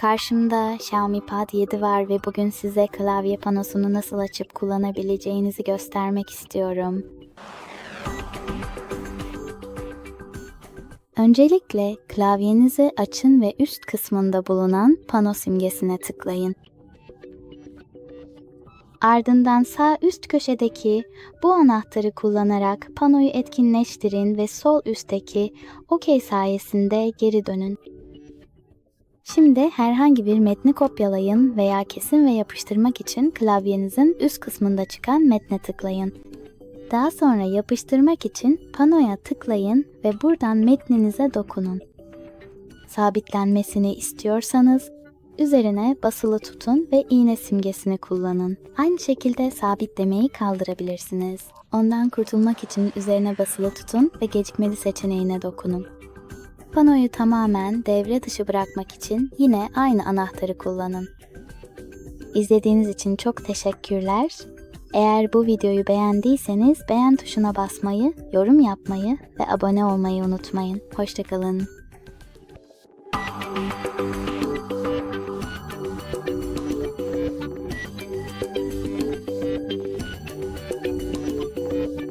Karşımda Xiaomi Pad 7 var ve bugün size klavye panosunu nasıl açıp kullanabileceğinizi göstermek istiyorum. Öncelikle klavyenizi açın ve üst kısmında bulunan pano simgesine tıklayın. Ardından sağ üst köşedeki bu anahtarı kullanarak panoyu etkinleştirin ve sol üstteki OK sayesinde geri dönün. Şimdi herhangi bir metni kopyalayın veya kesin ve yapıştırmak için klavyenizin üst kısmında çıkan metne tıklayın. Daha sonra yapıştırmak için panoya tıklayın ve buradan metninize dokunun. Sabitlenmesini istiyorsanız üzerine basılı tutun ve iğne simgesini kullanın. Aynı şekilde sabitlemeyi kaldırabilirsiniz. Ondan kurtulmak için üzerine basılı tutun ve gecikmeli seçeneğine dokunun. Panoyu tamamen devre dışı bırakmak için yine aynı anahtarı kullanın. İzlediğiniz için çok teşekkürler. Eğer bu videoyu beğendiyseniz beğen tuşuna basmayı, yorum yapmayı ve abone olmayı unutmayın. Hoşçakalın.